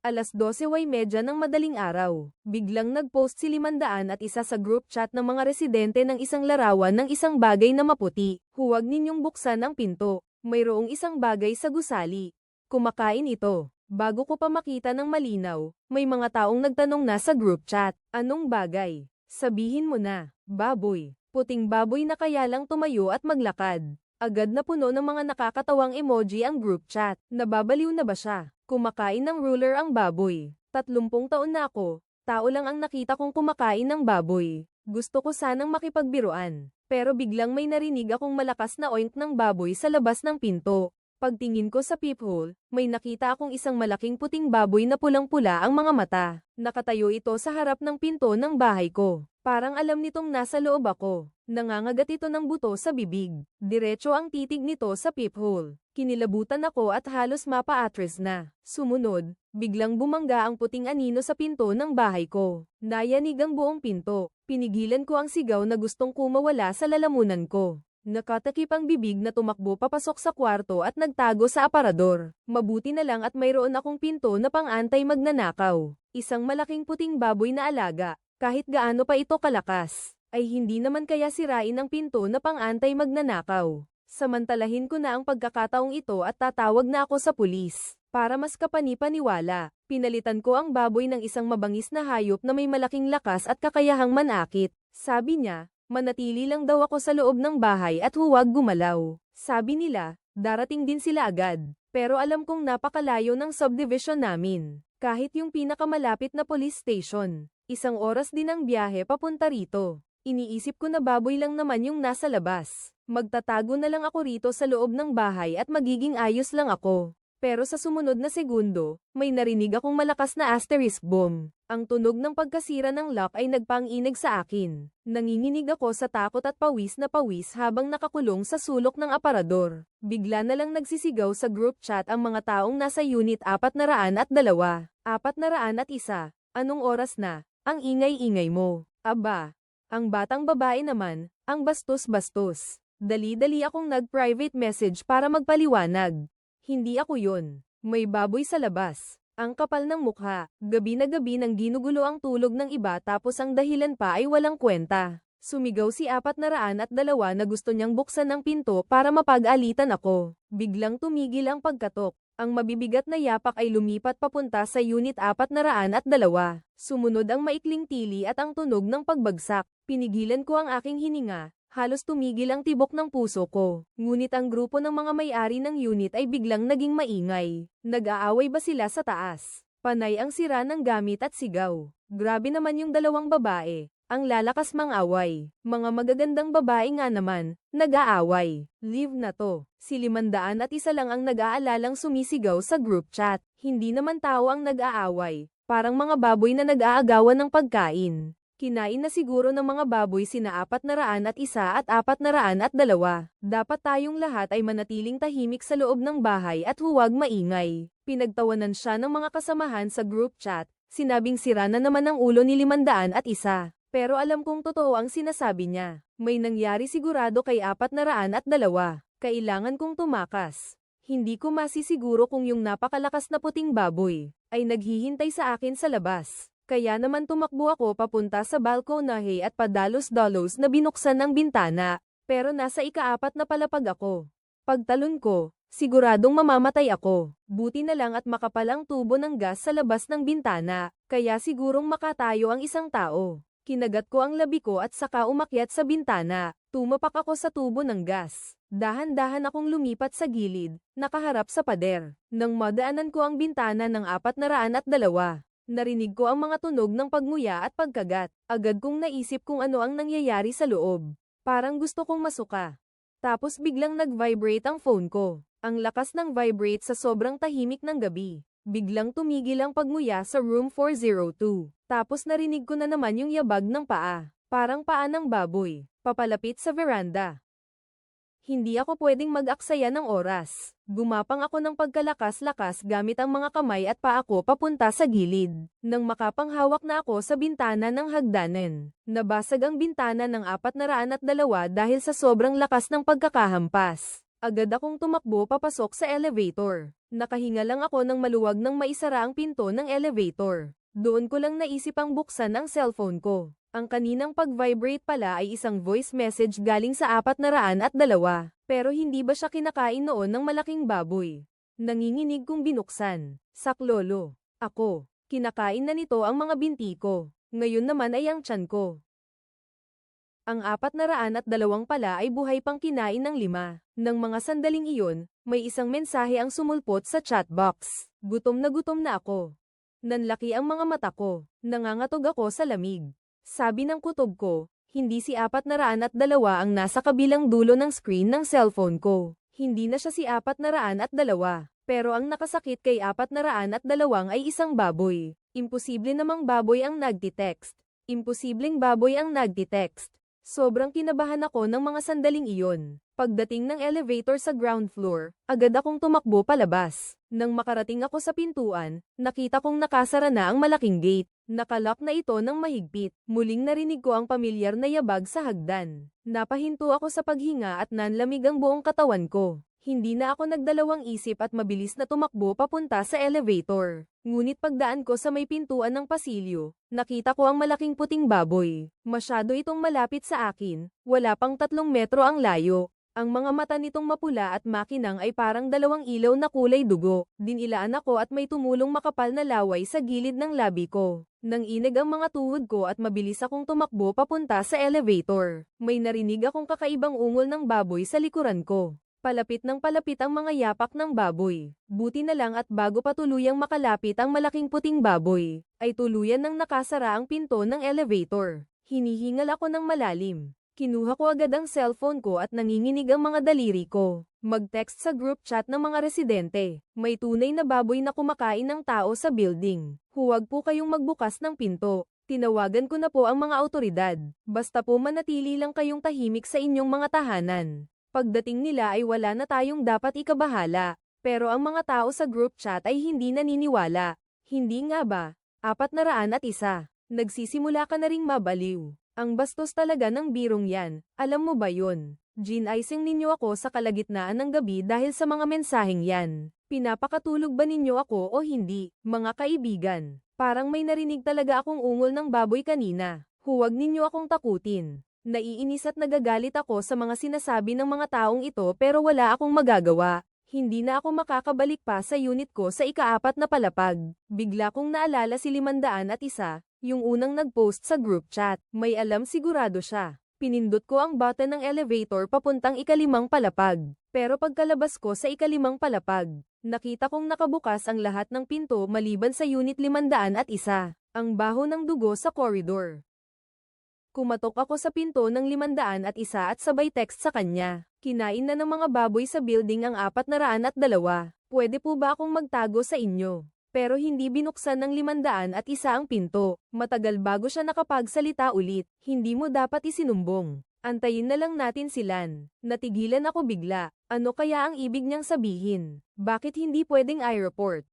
Alas 12.30 ng madaling araw, biglang nag-post si Limandaan at isa sa group chat ng mga residente ng isang larawan ng isang bagay na maputi. Huwag ninyong buksan ang pinto. Mayroong isang bagay sa gusali. Kumakain ito. Bago ko pa makita ng malinaw, may mga taong nagtanong na sa group chat. Anong bagay? Sabihin mo na. Baboy. Puting baboy na kaya lang tumayo at maglakad. Agad na puno ng mga nakakatawang emoji ang group chat. Nababaliw na ba siya? Kumakain ng ruler ang baboy. Tatlumpung taon na ako. Tao lang ang nakita kong kumakain ng baboy. Gusto ko sanang makipagbiruan. Pero biglang may narinig akong malakas na oink ng baboy sa labas ng pinto. Pagtingin ko sa peephole, may nakita akong isang malaking puting baboy na pulang-pula ang mga mata. Nakatayo ito sa harap ng pinto ng bahay ko. Parang alam nitong nasa loob ako. Nangangagat ito ng buto sa bibig. Diretso ang titig nito sa peephole. Kinilabutan ako at halos mapa-atres na. Sumunod, biglang bumangga ang puting anino sa pinto ng bahay ko. Nayanig ang buong pinto. Pinigilan ko ang sigaw na gustong kumawala sa lalamunan ko. Nakatakip ang bibig na tumakbo papasok sa kwarto at nagtago sa aparador. Mabuti na lang at mayroon akong pinto na pang-antay magnanakaw. Isang malaking puting baboy na alaga, kahit gaano pa ito kalakas, ay hindi naman kaya sirain ang pinto na pang-antay magnanakaw. Samantalahin ko na ang pagkakataong ito at tatawag na ako sa pulis. Para mas kapani-paniwala, pinalitan ko ang baboy ng isang mabangis na hayop na may malaking lakas at kakayahang manakit. Sabi niya, manatili lang daw ako sa loob ng bahay at huwag gumalaw. Sabi nila, darating din sila agad. Pero alam kong napakalayo ng subdivision namin. Kahit yung pinakamalapit na police station, isang oras din ang biyahe papunta rito. Iniisip ko na baboy lang naman yung nasa labas. Magtatago na lang ako rito sa loob ng bahay at magiging ayos lang ako. Pero sa sumunod na segundo, may narinig akong malakas na asterisk bomb. Ang tunog ng pagkasira ng lock ay nagpanginig sa akin. Nanginginig ako sa takot at pawis na pawis habang nakakulong sa sulok ng aparador. Bigla na lang nagsisigaw sa group chat ang mga taong nasa unit 400 at dalawa. 400 at isa. Anong oras na? Ang ingay-ingay mo. Aba. Ang batang babae naman, ang bastos-bastos. Dali-dali akong nag-private message para magpaliwanag. Hindi ako yon. May baboy sa labas. Ang kapal ng mukha, gabi na gabi nang ginugulo ang tulog ng iba tapos ang dahilan pa ay walang kwenta. Sumigaw si apat na raan at dalawa na gusto niyang buksan ang pinto para mapag-alitan ako. Biglang tumigil ang pagkatok. Ang mabibigat na yapak ay lumipat papunta sa unit apat na raan at dalawa. Sumunod ang maikling tili at ang tunog ng pagbagsak. Pinigilan ko ang aking hininga, halos tumigil ang tibok ng puso ko. Ngunit ang grupo ng mga may-ari ng unit ay biglang naging maingay. Nag-aaway ba sila sa taas? Panay ang sira ng gamit at sigaw. Grabe naman yung dalawang babae. Ang lalakas mang away. Mga magagandang babae nga naman, nag-aaway. Leave na to. Si limandaan at isa lang ang nag-aalalang sumisigaw sa group chat. Hindi naman tao ang nag-aaway. Parang mga baboy na nag-aagawan ng pagkain. Kinain na siguro ng mga baboy sina apat na raan at isa at apat na raan at dalawa. Dapat tayong lahat ay manatiling tahimik sa loob ng bahay at huwag maingay. Pinagtawanan siya ng mga kasamahan sa group chat. Sinabing sira na naman ang ulo ni limandaan at isa. Pero alam kong totoo ang sinasabi niya. May nangyari sigurado kay apat na raan at dalawa. Kailangan kong tumakas. Hindi ko masisiguro kung yung napakalakas na puting baboy ay naghihintay sa akin sa labas. Kaya naman tumakbo ako papunta sa balkonahe at padalos-dalos na binuksan ng bintana. Pero nasa ikaapat na palapag ako. Pagtalon ko, siguradong mamamatay ako. Buti na lang at makapalang tubo ng gas sa labas ng bintana, kaya sigurong makatayo ang isang tao. Kinagat ko ang labi ko at saka umakyat sa bintana. Tumapak ako sa tubo ng gas. Dahan-dahan akong lumipat sa gilid, nakaharap sa pader. Nang madaanan ko ang bintana ng apat na raan at dalawa, narinig ko ang mga tunog ng pagnguya at pagkagat. Agad kong naisip kung ano ang nangyayari sa loob. Parang gusto kong masuka. Tapos biglang nag-vibrate ang phone ko. Ang lakas ng vibrate sa sobrang tahimik ng gabi. Biglang tumigil ang pagnguya sa room 402. Tapos narinig ko na naman yung yabag ng paa. Parang paa ng baboy. Papalapit sa veranda. Hindi ako pwedeng mag-aksaya ng oras. Gumapang ako ng pagkalakas-lakas gamit ang mga kamay at paa ko papunta sa gilid. Nang makapanghawak na ako sa bintana ng hagdanan. Nabasag ang bintana ng apat na raan at dalawa dahil sa sobrang lakas ng pagkakahampas. Agad akong tumakbo papasok sa elevator. Nakahinga lang ako ng maluwag nang maisara ang pinto ng elevator. Doon ko lang naisip ang buksan ang cellphone ko. Ang kaninang pag-vibrate pala ay isang voice message galing sa apat na raan at dalawa. Pero hindi ba siya kinakain noon ng malaking baboy? Nanginginig kong binuksan. Saklolo. Ako. Kinakain na nito ang mga binti ko. Ngayon naman ay ang tiyan ko. Ang apat na raan at dalawang pala ay buhay pang kinain ng lima. Nang mga sandaling iyon, may isang mensahe ang sumulpot sa chat box. Gutom na gutom na ako. Nanlaki ang mga mata ko. Nangangatog ako sa lamig. Sabi ng kutob ko, hindi si apat na raan at dalawa ang nasa kabilang dulo ng screen ng cellphone ko. Hindi na siya si apat na raan at dalawa. Pero ang nakasakit kay apat na raan at dalawang ay isang baboy. Imposible namang baboy ang nagtitext. Imposibleng baboy ang nagtitext. Sobrang kinabahan ako ng mga sandaling iyon. Pagdating ng elevator sa ground floor, agad akong tumakbo palabas. Nang makarating ako sa pintuan, nakita kong nakasara na ang malaking gate. Nakalock na ito ng mahigpit. Muling narinig ko ang pamilyar na yabag sa hagdan. Napahinto ako sa paghinga at nanlamig ang buong katawan ko. Hindi na ako nagdalawang isip at mabilis na tumakbo papunta sa elevator. Ngunit pagdaan ko sa may pintuan ng pasilyo, nakita ko ang malaking puting baboy. Masyado itong malapit sa akin, wala pang tatlong metro ang layo. Ang mga mata nitong mapula at makinang ay parang dalawang ilaw na kulay dugo. Dinilaan ako at may tumulong makapal na laway sa gilid ng labi ko. Nang inig ang mga tuhod ko at mabilis akong tumakbo papunta sa elevator. May narinig akong kakaibang ungol ng baboy sa likuran ko. Palapit ng palapit ang mga yapak ng baboy. Buti na lang at bago pa tuluyang makalapit ang malaking puting baboy, ay tuluyan nang nakasara ang pinto ng elevator. Hinihingal ako ng malalim. Kinuha ko agad ang cellphone ko at nanginginig ang mga daliri ko. Mag-text sa group chat ng mga residente. May tunay na baboy na kumakain ng tao sa building. Huwag po kayong magbukas ng pinto. Tinawagan ko na po ang mga autoridad. Basta po manatili lang kayong tahimik sa inyong mga tahanan. Pagdating nila ay wala na tayong dapat ikabahala. Pero ang mga tao sa group chat ay hindi naniniwala. Hindi nga ba? Apat na raan at isa. Nagsisimula ka na ring mabaliw. Ang bastos talaga ng birong yan, alam mo ba yun? Gin-icing ninyo ako sa kalagitnaan ng gabi dahil sa mga mensaheng yan. Pinapakatulog ba ninyo ako o hindi, mga kaibigan? Parang may narinig talaga akong ungol ng baboy kanina. Huwag ninyo akong takutin. Naiinis at nagagalit ako sa mga sinasabi ng mga taong ito pero wala akong magagawa. Hindi na ako makakabalik pa sa unit ko sa ikaapat na palapag. Bigla kong naalala si limandaan at isa, yung unang nag-post sa group chat. May alam sigurado siya. Pinindot ko ang button ng elevator papuntang ikalimang palapag. Pero pagkalabas ko sa ikalimang palapag, nakita kong nakabukas ang lahat ng pinto maliban sa unit limandaan at isa. Ang baho ng dugo sa corridor. Kumatok ako sa pinto ng limandaan at isa at sabay text sa kanya. Kinain na ng mga baboy sa building ang apat na raan at dalawa. Pwede po ba akong magtago sa inyo? Pero hindi binuksan ng limandaan at isa ang pinto. Matagal bago siya nakapagsalita ulit. Hindi mo dapat isinumbong. Antayin na lang natin silan. Natigilan ako bigla. Ano kaya ang ibig niyang sabihin? Bakit hindi pwedeng airport?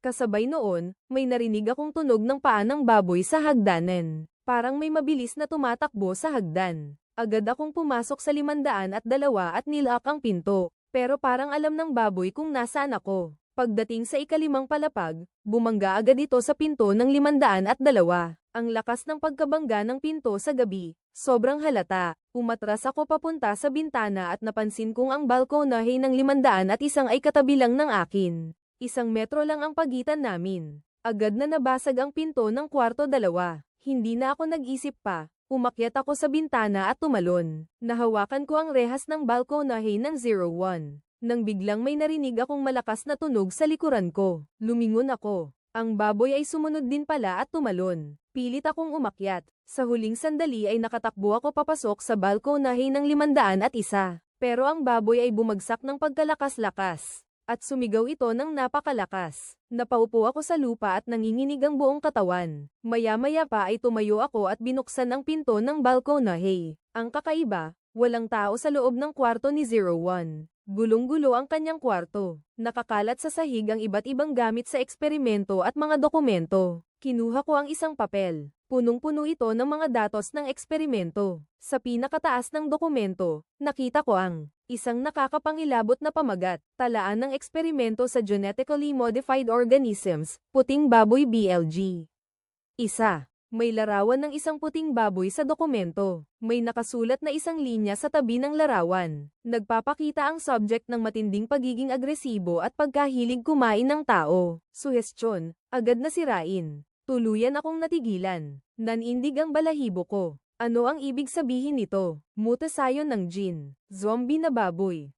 Kasabay noon, may narinig akong tunog ng paa ng baboy sa hagdanan. Parang may mabilis na tumatakbo sa hagdan. Agad akong pumasok sa limandaan at dalawa at nilak ang pinto. Pero parang alam ng baboy kung nasaan ako. Pagdating sa ikalimang palapag, bumangga agad ito sa pinto ng limandaan at dalawa. Ang lakas ng pagkabangga ng pinto sa gabi, sobrang halata. Umatras ako papunta sa bintana at napansin kong ang balkonahe ng limandaan at isang ay katabi lang ng akin. Isang metro lang ang pagitan namin. Agad na nabasag ang pinto ng kwarto dalawa. Hindi na ako nag-isip pa. Umakyat ako sa bintana at tumalon. Nahawakan ko ang rehas ng balkonahe ng 01 nang biglang may narinig akong malakas na tunog sa likuran ko. Lumingon ako. Ang baboy ay sumunod din pala at tumalon. Pilit akong umakyat. Sa huling sandali ay nakatakbo ako papasok sa balkonahe ng limandaan at isa. Pero ang baboy ay bumagsak ng pagkalakas-lakas. At sumigaw ito ng napakalakas. Napaupo ako sa lupa at nanginginig ang buong katawan. Maya-maya pa ay tumayo ako at binuksan ang pinto ng balkonahe. Ang kakaiba, walang tao sa loob ng kwarto ni 01. Gulong-gulo ang kanyang kwarto. Nakakalat sa sahig ang iba't ibang gamit sa eksperimento at mga dokumento. Kinuha ko ang isang papel. Punong-puno ito ng mga datos ng eksperimento. Sa pinakataas ng dokumento, nakita ko ang isang nakakapangilabot na pamagat, talaan ng eksperimento sa genetically modified organisms, puting baboy BLG. Isa. May larawan ng isang puting baboy sa dokumento. May nakasulat na isang linya sa tabi ng larawan. Nagpapakita ang subject ng matinding pagiging agresibo at pagkahilig kumain ng tao. Suhestyon, agad na sirain. Tuluyan akong natigilan. Nanindig ang balahibo ko. Ano ang ibig sabihin nito? Mutasayon ng gene. Zombie na baboy.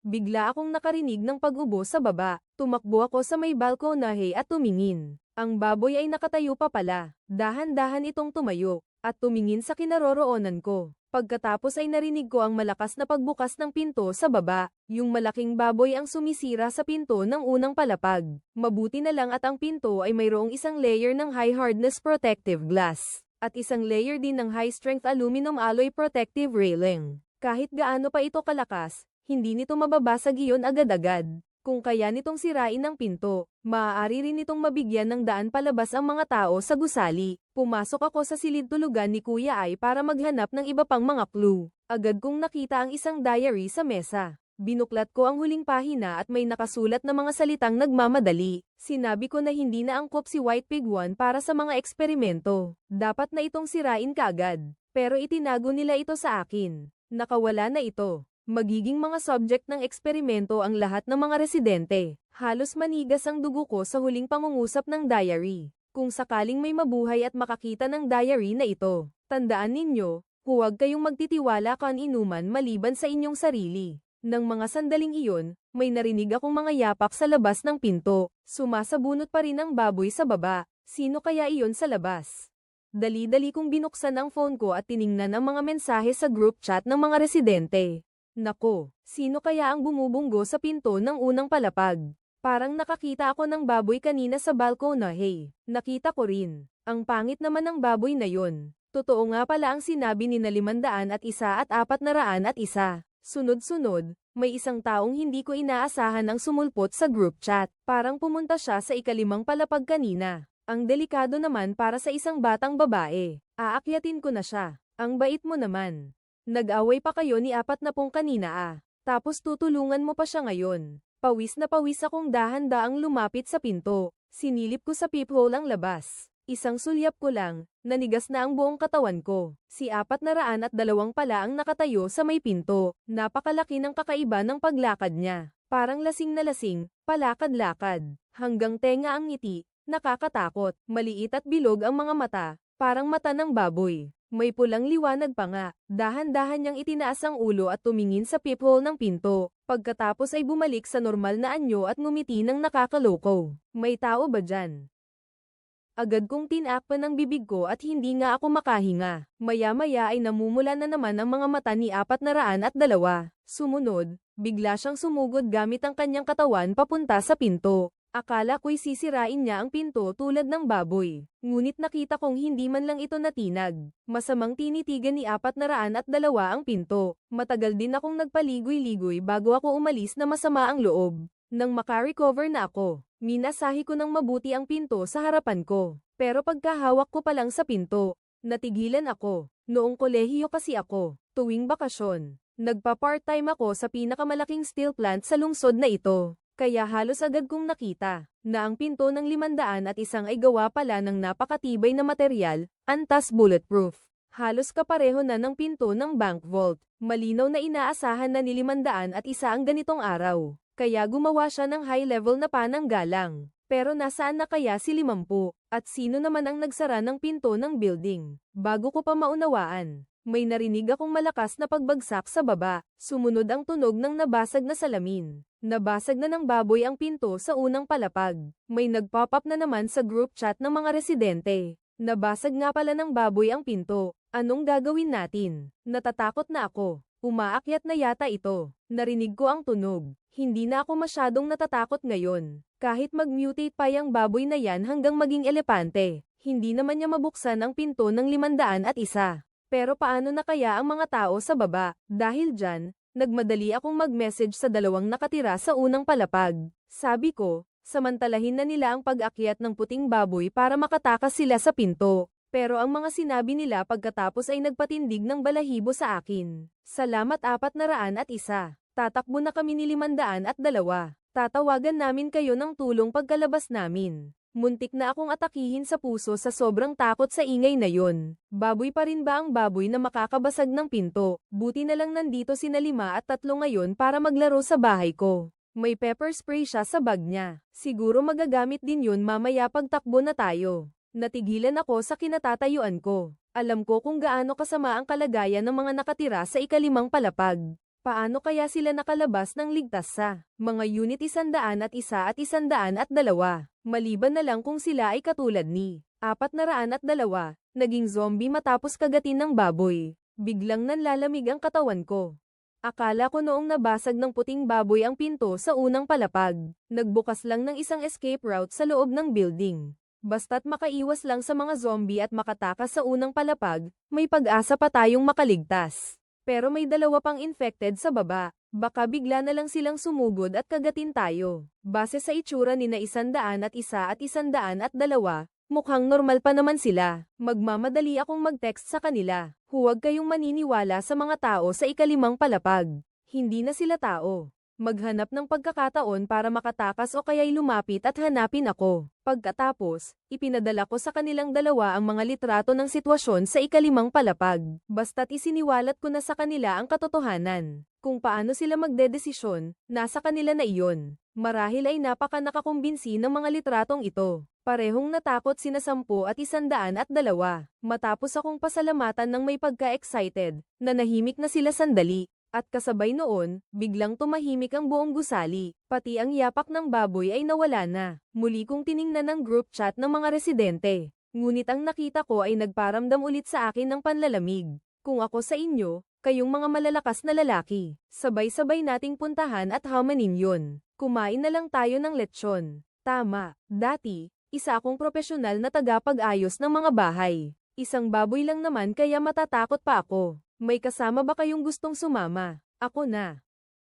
Bigla akong nakarinig ng pag-ubo sa baba. Tumakbo ako sa may balkonahe at tumingin. Ang baboy ay nakatayo pa pala. Dahan-dahan itong tumayo, at tumingin sa kinaroroonan ko. Pagkatapos ay narinig ko ang malakas na pagbukas ng pinto sa baba. Yung malaking baboy ang sumisira sa pinto ng unang palapag. Mabuti na lang at ang pinto ay mayroong isang layer ng high hardness protective glass. At isang layer din ng high strength aluminum alloy protective railing. Kahit gaano pa ito kalakas, hindi nito mababasag iyon agad-agad. Kung kaya nitong sirain ang pinto, maaari rin itong mabigyan ng daan palabas ang mga tao sa gusali. Pumasok ako sa silid tulugan ni Kuya Ay para maghanap ng iba pang mga clue. Agad kong nakita ang isang diary sa mesa. Binuklat ko ang huling pahina at may nakasulat na mga salitang nagmamadali. Sinabi ko na hindi na angkop si White Pig 1 para sa mga eksperimento. Dapat na itong sirain kaagad. Pero itinago nila ito sa akin. Nakawala na ito. Magiging mga subject ng eksperimento ang lahat ng mga residente. Halos manigas ang dugo ko sa huling pangungusap ng diary. Kung sakaling may mabuhay at makakita ng diary na ito, tandaan ninyo, huwag kayong magtitiwala kan inuman maliban sa inyong sarili. Nang mga sandaling iyon, may narinig akong mga yapak sa labas ng pinto. Sumasabunot pa rin ang baboy sa baba. Sino kaya iyon sa labas? Dali-dali kong binuksan ang phone ko at tiningnan ang mga mensahe sa group chat ng mga residente. Nako, sino kaya ang bumubunggo sa pinto ng unang palapag? Parang nakakita ako ng baboy kanina sa balkona hey. Nakita ko rin. Ang pangit naman ng baboy na yon. Totoo nga pala ang sinabi ni na limandaan at isa at apat na raan at isa. Sunod-sunod, may isang taong hindi ko inaasahan ang sumulpot sa group chat. Parang pumunta siya sa ikalimang palapag kanina. Ang delikado naman para sa isang batang babae. Aakyatin ko na siya. Ang bait mo naman. Nag-away pa kayo ni apat na pong kanina ah. Tapos tutulungan mo pa siya ngayon. Pawis na pawis akong dahan-daang lumapit sa pinto. Sinilip ko sa peephole ang labas. Isang sulyap ko lang, nanigas na ang buong katawan ko. Si apat na raan at dalawang pala ang nakatayo sa may pinto. Napakalaki ng kakaiba ng paglakad niya. Parang lasing na lasing, palakad-lakad. Hanggang tenga ang ngiti, nakakatakot. Maliit at bilog ang mga mata, parang mata ng baboy. May pulang liwanag pa nga, dahan-dahan niyang itinaas ang ulo at tumingin sa peephole ng pinto. Pagkatapos ay bumalik sa normal na anyo at ngumiti ng nakakaloko. May tao ba dyan? Agad kong tinakpan ang bibig ko at hindi nga ako makahinga. Maya-maya ay namumula na naman ang mga mata ni apat na raan at dalawa. Sumunod, bigla siyang sumugod gamit ang kanyang katawan papunta sa pinto. Akala ko'y sisirain niya ang pinto tulad ng baboy. Ngunit nakita kong hindi man lang ito natinag. Masamang tinitigan ni apat na raan at dalawa ang pinto. Matagal din akong nagpaligoy-ligoy bago ako umalis na masama ang loob. Nang makarecover na ako, minasahi ko ng mabuti ang pinto sa harapan ko. Pero pagkahawak ko pa lang sa pinto, natigilan ako. Noong kolehiyo kasi ako, tuwing bakasyon, nagpa-part-time ako sa pinakamalaking steel plant sa lungsod na ito. Kaya halos agad kong nakita na ang pinto ng limandaan at isang ay gawa pala ng napakatibay na material, antas bulletproof. Halos kapareho na ng pinto ng bank vault. Malinaw na inaasahan na ni limandaan at isa ang ganitong araw. Kaya gumawa siya ng high level na pananggalang. Pero nasaan na kaya si limampu? At sino naman ang nagsara ng pinto ng building? Bago ko pa maunawaan, may narinig akong malakas na pagbagsak sa baba. Sumunod ang tunog ng nabasag na salamin. Nabasag na ng baboy ang pinto sa unang palapag. May nag-pop up na naman sa group chat ng mga residente. Nabasag nga pala ng baboy ang pinto. Anong gagawin natin? Natatakot na ako. Umaakyat na yata ito. Narinig ko ang tunog. Hindi na ako masyadong natatakot ngayon. Kahit mag-mutate pa yung baboy na yan hanggang maging elepante, hindi naman niya mabuksan ang pinto ng limandaan at isa. Pero paano na kaya ang mga tao sa baba? Dahil dyan, nagmadali akong mag-message sa dalawang nakatira sa unang palapag. Sabi ko, Samantalahin na nila ang pag-akyat ng puting baboy para makatakas sila sa pinto. Pero ang mga sinabi nila pagkatapos ay nagpatindig ng balahibo sa akin. Salamat apat na raan at isa. Tatakbo na kami ni limandaan at dalawa. Tatawagan namin kayo ng tulong pagkalabas namin. Muntik na akong atakihin sa puso sa sobrang takot sa ingay na yon. Baboy pa rin ba ang baboy na makakabasag ng pinto? Buti na lang nandito sina lima at tatlo ngayon para maglaro sa bahay ko. May pepper spray siya sa bag niya. Siguro magagamit din yun mamaya pagtakbo na tayo. Natigilan ako sa kinatatayuan ko. Alam ko kung gaano kasama ang kalagayan ng mga nakatira sa ikalimang palapag. Paano kaya sila nakalabas ng ligtas sa mga unit isandaan at isa at isandaan at dalawa? Maliban na lang kung sila ay katulad ni apat na raan at dalawa, naging zombie matapos kagatin ng baboy. Biglang nanlalamig ang katawan ko. Akala ko noong nabasag ng puting baboy ang pinto sa unang palapag. Nagbukas lang ng isang escape route sa loob ng building. Basta't makaiwas lang sa mga zombie at makatakas sa unang palapag, may pag-asa pa tayong makaligtas. Pero may dalawa pang infected sa baba. Baka bigla na lang silang sumugod at kagatin tayo. Base sa itsura ni na isandaan at isa at isandaan at dalawa, mukhang normal pa naman sila. Magmamadali akong mag-text sa kanila. Huwag kayong maniniwala sa mga tao sa ikalimang palapag. Hindi na sila tao. Maghanap ng pagkakataon para makatakas o kaya'y lumapit at hanapin ako. Pagkatapos, ipinadala ko sa kanilang dalawa ang mga litrato ng sitwasyon sa ikalimang palapag. Basta't isiniwalat ko na sa kanila ang katotohanan. Kung paano sila magdedesisyon, nasa kanila na iyon. Marahil ay napaka nakakumbinsi ng mga litratong ito. Parehong natakot sina sampu at isandaan at dalawa. Matapos akong pasalamatan ng may pagka-excited, nanahimik na sila sandali. At kasabay noon, biglang tumahimik ang buong gusali, pati ang yapak ng baboy ay nawala na. Muli kong tiningnan ang group chat ng mga residente. Ngunit ang nakita ko ay nagparamdam ulit sa akin ng panlalamig. Kung ako sa inyo, kayong mga malalakas na lalaki, sabay-sabay nating puntahan at hamanin yun. Kumain na lang tayo ng lechon. Tama, dati, isa akong profesional na tagapag-ayos ng mga bahay. Isang baboy lang naman kaya matatakot pa ako. May kasama ba kayong gustong sumama? Ako na.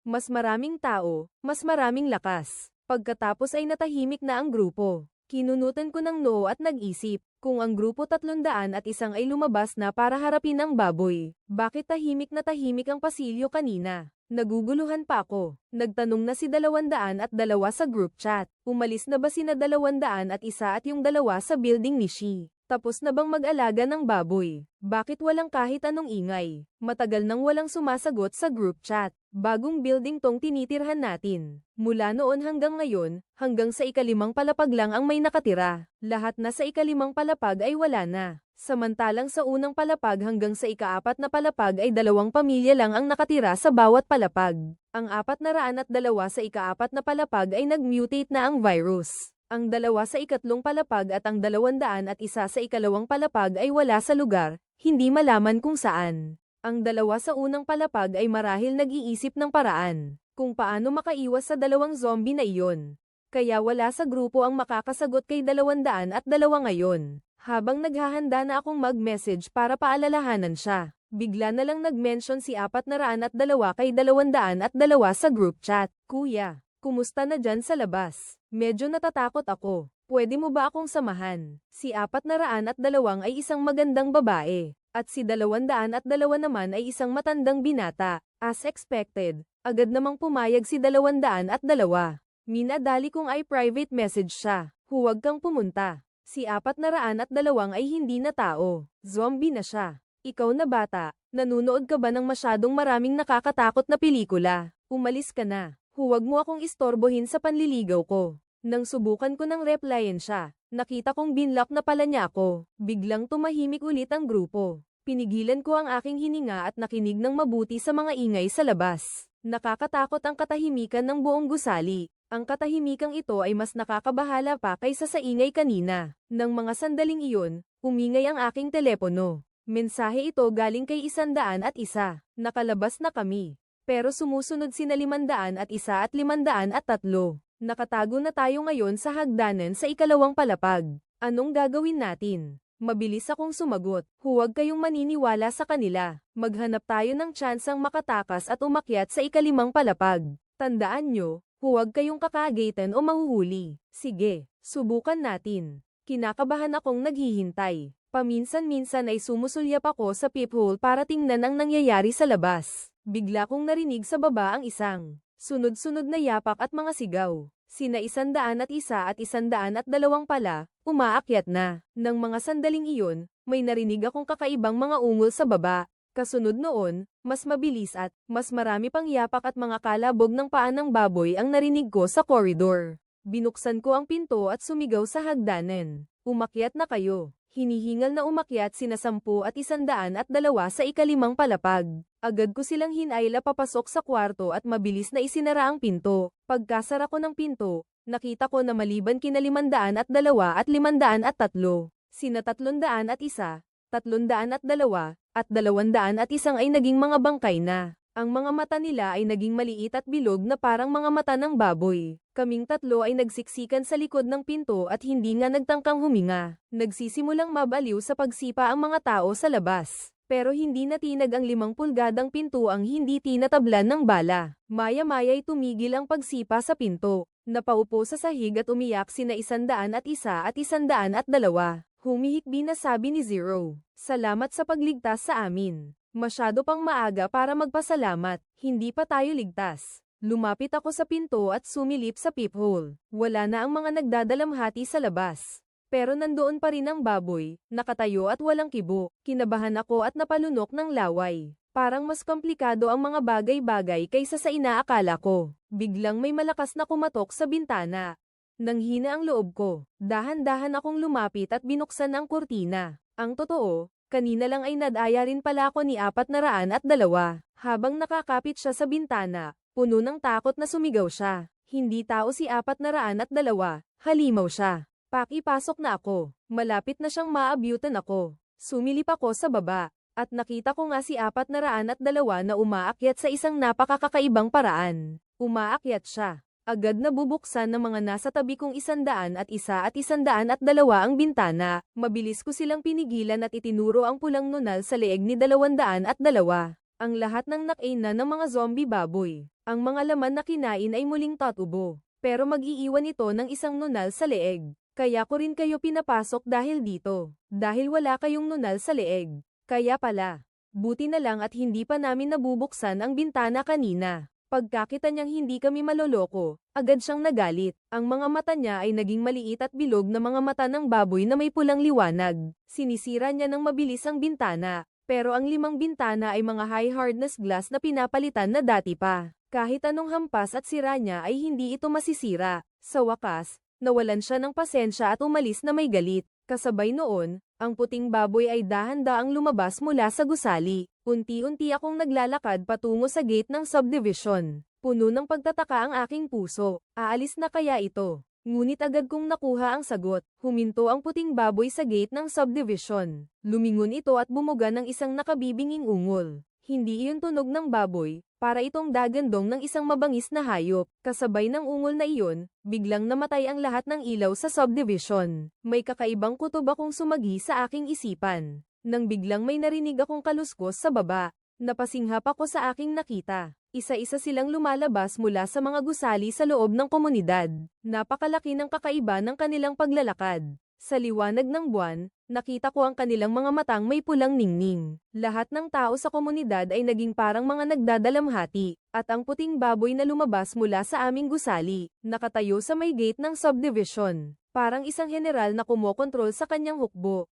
Mas maraming tao, mas maraming lakas. Pagkatapos ay natahimik na ang grupo. Kinunutan ko ng noo at nag-isip, kung ang grupo tatlundaan at isang ay lumabas na para harapin ang baboy, bakit tahimik na tahimik ang pasilyo kanina? Naguguluhan pa ako. Nagtanong na si dalawandaan at dalawa sa group chat. Umalis na ba sina dalawandaan at isa at yung dalawa sa building ni Shi? Tapos na bang mag-alaga ng baboy? Bakit walang kahit anong ingay? Matagal nang walang sumasagot sa group chat. Bagong building tong tinitirhan natin. Mula noon hanggang ngayon, hanggang sa ikalimang palapag lang ang may nakatira. Lahat na sa ikalimang palapag ay wala na. Samantalang sa unang palapag hanggang sa ikaapat na palapag ay dalawang pamilya lang ang nakatira sa bawat palapag. Ang apat na raan at dalawa sa ikaapat na palapag ay nag-mutate na ang virus. Ang dalawa sa ikatlong palapag at ang dalawandaan at isa sa ikalawang palapag ay wala sa lugar, hindi malaman kung saan. Ang dalawa sa unang palapag ay marahil nag-iisip ng paraan, kung paano makaiwas sa dalawang zombie na iyon. Kaya wala sa grupo ang makakasagot kay dalawandaan at dalawa ngayon. Habang naghahanda na akong mag-message para paalalahanan siya, bigla na lang nag-mention si apat na raan at dalawa kay dalawandaan at dalawa sa group chat. Kuya, kumusta na dyan sa labas? Medyo natatakot ako. Pwede mo ba akong samahan? Si apat na raan at dalawang ay isang magandang babae. At si dalawandaan at dalawa naman ay isang matandang binata. As expected, agad namang pumayag si dalawandaan at dalawa. Minadali kong ay private message siya. Huwag kang pumunta. Si apat na raan at dalawang ay hindi na tao. Zombie na siya. Ikaw na bata, nanunood ka ba ng masyadong maraming nakakatakot na pelikula? Umalis ka na. Huwag mo akong istorbohin sa panliligaw ko. Nang subukan ko ng replyan siya, nakita kong binlock na pala niya ako. Biglang tumahimik ulit ang grupo. Pinigilan ko ang aking hininga at nakinig ng mabuti sa mga ingay sa labas. Nakakatakot ang katahimikan ng buong gusali. Ang katahimikang ito ay mas nakakabahala pa kaysa sa ingay kanina. Nang mga sandaling iyon, umingay ang aking telepono. Mensahe ito galing kay isandaan at isa. Nakalabas na kami. Pero sumusunod sina limandaan at isa at limandaan at tatlo. Nakatago na tayo ngayon sa hagdanan sa ikalawang palapag. Anong gagawin natin? Mabilis akong sumagot. Huwag kayong maniniwala sa kanila. Maghanap tayo ng tsansang makatakas at umakyat sa ikalimang palapag. Tandaan nyo, Huwag kayong kakagatan o mahuhuli. Sige, subukan natin. Kinakabahan akong naghihintay. Paminsan-minsan ay sumusulyap ako sa peephole para tingnan ang nangyayari sa labas. Bigla kong narinig sa baba ang isang sunod-sunod na yapak at mga sigaw. Sina isandaan at isa at isandaan at dalawang pala, umaakyat na. Nang mga sandaling iyon, may narinig akong kakaibang mga ungol sa baba. Kasunod noon, mas mabilis at mas marami pang yapak at mga kalabog ng paa ng baboy ang narinig ko sa koridor. Binuksan ko ang pinto at sumigaw sa hagdanan. Umakyat na kayo. Hinihingal na umakyat sina sampu at isandaan at dalawa sa ikalimang palapag. Agad ko silang hinayla papasok sa kwarto at mabilis na isinara ang pinto. Pagkasara ko ng pinto, nakita ko na maliban kina limandaan at dalawa at limandaan at tatlo. Sina tatlundaan at isa, tatlundaan at dalawa, at dalawandaan at isang ay naging mga bangkay na. Ang mga mata nila ay naging maliit at bilog na parang mga mata ng baboy. Kaming tatlo ay nagsiksikan sa likod ng pinto at hindi nga nagtangkang huminga. Nagsisimulang mabaliw sa pagsipa ang mga tao sa labas. Pero hindi natinag ang limang pulgadang pinto ang hindi tinatablan ng bala. Maya-maya'y tumigil ang pagsipa sa pinto. Napaupo sa sahig at umiyak sina isandaan at isa at isandaan at dalawa. Humihikbi na sabi ni Zero. Salamat sa pagligtas sa amin. Masyado pang maaga para magpasalamat, hindi pa tayo ligtas. Lumapit ako sa pinto at sumilip sa peephole. Wala na ang mga nagdadalamhati sa labas. Pero nandoon pa rin ang baboy, nakatayo at walang kibo. Kinabahan ako at napalunok ng laway. Parang mas komplikado ang mga bagay-bagay kaysa sa inaakala ko. Biglang may malakas na kumatok sa bintana. Nang hina ang loob ko, dahan-dahan akong lumapit at binuksan ang kurtina. Ang totoo, kanina lang ay nadaya rin pala ako ni apat na raan at dalawa. Habang nakakapit siya sa bintana, puno ng takot na sumigaw siya. Hindi tao si apat na raan at dalawa, halimaw siya. Pakipasok na ako. Malapit na siyang maabyutan ako. Sumilip ako sa baba, at nakita ko nga si apat na raan at dalawa na umaakyat sa isang napakakakaibang paraan. Umaakyat siya. Agad na bubuksan ng mga nasa tabi kong isandaan at isa at isandaan at dalawa ang bintana. Mabilis ko silang pinigilan at itinuro ang pulang nunal sa leeg ni dalawandaan at dalawa. Ang lahat ng nakain na ng mga zombie baboy. Ang mga laman na kinain ay muling tatubo. Pero mag-iiwan ito ng isang nunal sa leeg. Kaya ko rin kayo pinapasok dahil dito. Dahil wala kayong nunal sa leeg. Kaya pala. Buti na lang at hindi pa namin nabubuksan ang bintana kanina. Pagkakita niyang hindi kami maloloko, agad siyang nagalit. Ang mga mata niya ay naging maliit at bilog na mga mata ng baboy na may pulang liwanag. Sinisira niya ng mabilis ang bintana, pero ang limang bintana ay mga high hardness glass na pinapalitan na dati pa. Kahit anong hampas at sira niya ay hindi ito masisira. Sa wakas, nawalan siya ng pasensya at umalis na may galit. Kasabay noon, ang puting baboy ay dahan-daang lumabas mula sa gusali. Unti-unti akong naglalakad patungo sa gate ng subdivision. Puno ng pagtataka ang aking puso. Aalis na kaya ito? Ngunit agad kong nakuha ang sagot. Huminto ang puting baboy sa gate ng subdivision. Lumingon ito at bumuga ng isang nakabibinging ungol. Hindi iyon tunog ng baboy, para itong dagandong ng isang mabangis na hayop. Kasabay ng ungol na iyon, biglang namatay ang lahat ng ilaw sa subdivision. May kakaibang kutob akong sumagi sa aking isipan. Nang biglang may narinig akong kaluskos sa baba, napasinghap ako sa aking nakita. Isa-isa silang lumalabas mula sa mga gusali sa loob ng komunidad. Napakalaki ng kakaiba ng kanilang paglalakad. Sa liwanag ng buwan, nakita ko ang kanilang mga matang may pulang ningning. Lahat ng tao sa komunidad ay naging parang mga nagdadalamhati, at ang puting baboy na lumabas mula sa aming gusali, nakatayo sa may gate ng subdivision. Parang isang general na kumokontrol sa kanyang hukbo.